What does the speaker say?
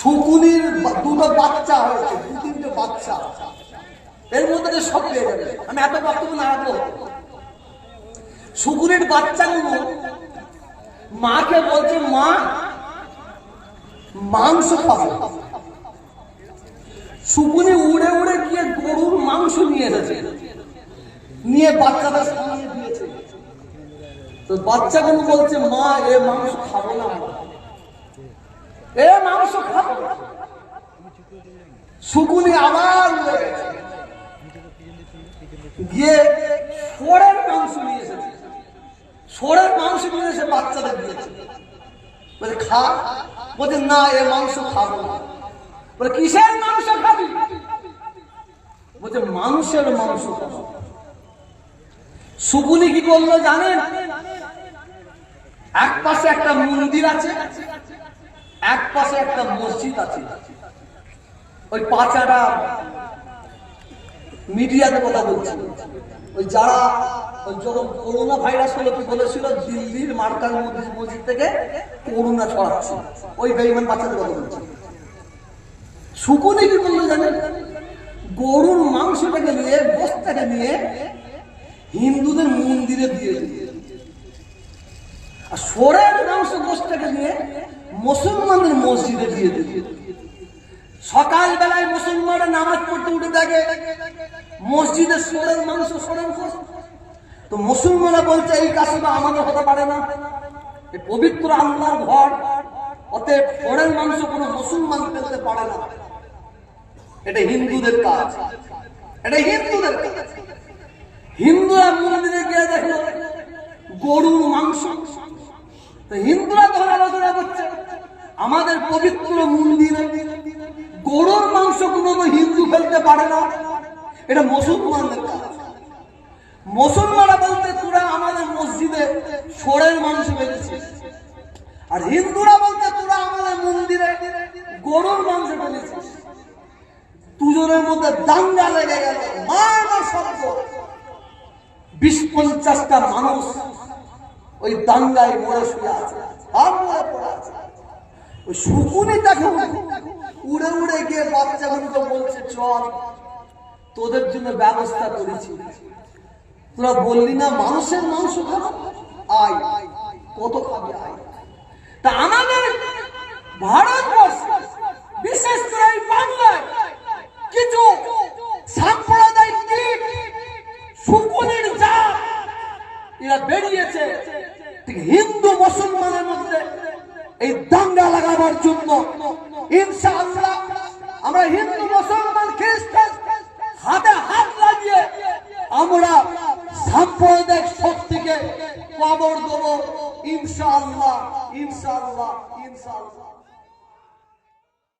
শুকুনির দুটো বাচ্চা হয়েছে, দু তিনটে বাচ্চা। এর মধ্যে সব পেয়ে যাবে। আমি এত বক্তব্য না রাখব শুকুনির বাচ্চাগুলো মাকে বলছে, মা, মাংস খাব শুকুনি উড়ে উড়ে গিয়ে গরুর মাংস নিয়ে এসেছে। নিয়ে বাচ্চাদের সামনে দিয়েছে। তো বাচ্চাগুলো বলছে, মা, এ মাংস খাব না। এ মাংস খাব। শুকুনি আবার গিয়ে সোরের মাংস নিয়ে এসেছে। সোরের মাংস নিয়ে এসে বাচ্চাদের দিয়েছে। বলে, খা। বলছে, না, এ মাংস খাব বলে, কিসের মাংস খাবি? বলছে মানুষের মাংস শুকুনি কি করল জানেন? এক পাশে একটা মন্দির আছে। এক পাশে একটা মসজিদ আছে। ওই পাচাটা মিডিয়াতে কথা বলছি। ওই যারা যখন করোনা ভাইরাস হলো কি বলেছিল, দিল্লির মার্কার মসজিদ থেকে করোনা ছড়াচ্ছে। ওই বেইমান বাচ্চাদের কথা বলছি। শুকুনি কি করল জানেন? গরুর মাংসটাকে নিয়ে গোস্তাকে নিয়ে হিন্দুদের মন্দিরে দিয়ে আর সোরের মাংস গোষ্ঠটাকে নিয়ে মুসলমানদের মসজিদে দিয়ে দিল সকাল বেলায় মুসলমানরা নামাজ পড়তে উঠে দেখে, মসজিদে মাংস সোরের গোষ্ঠ তো মুসলমানরা বলছে, এই কাজটা আমাদের হতে পারে না। পবিত্র আল্লাহর ঘর, অতএব সোরের মাংস কোনো মুসলমান ফেলতে পারে না। এটা হিন্দুদের কাজ। এটা হিন্দুদের কাজ। হিন্দুরা মন্দিরে গিয়ে দেখল, গরুর মাংস। হিন্দুরা আমাদের পবিত্র মন্দিরে গরুর মাংস কোনো হিন্দু ফেলতে পারে না। এটা মুসলমানদের কাজ। মুসলমানরা বলতে তোরা আমাদের মসজিদে সোরের মাংস ফেলেছিস আর হিন্দুরা বলতে তোরা আমাদের মন্দিরে গরুর মাংস ফেলেছিস দুজনের মধ্যে দাঙ্গা লেগে গেল মার শব্দ। বিশ পঞ্চাশটা মানুষ ওই দাঙ্গায় মরে শুয়ে আছে। শুকুনি দেখো। উড়ে উড়ে গিয়ে বলছে, চল, তোদের জন্য ব্যবস্থা করেছি। তোরা বললি, না, মানুষের মাংস খাব? আয়, কত আয়। তা আমাদের ভারতবর্ষ, বিশেষ করে এই বাংলায়, কিছু সাম্প্রদায়িক শুকুনির জাত, এরা বেরিয়েছে। হিন্দু, মুসলমানের মধ্যে এই দাঙ্গা লাগাবার জন্য। আমরা হিন্দু, মুসলমান, খ্রিস্টান হাতে হাত লাগিয়ে আমরা সাম্প্রদায়িক শক্তিকে কবর দেবো। ইনশাআল্লাহ ইনশাআল্লাহ ইনশাআল্লাহ।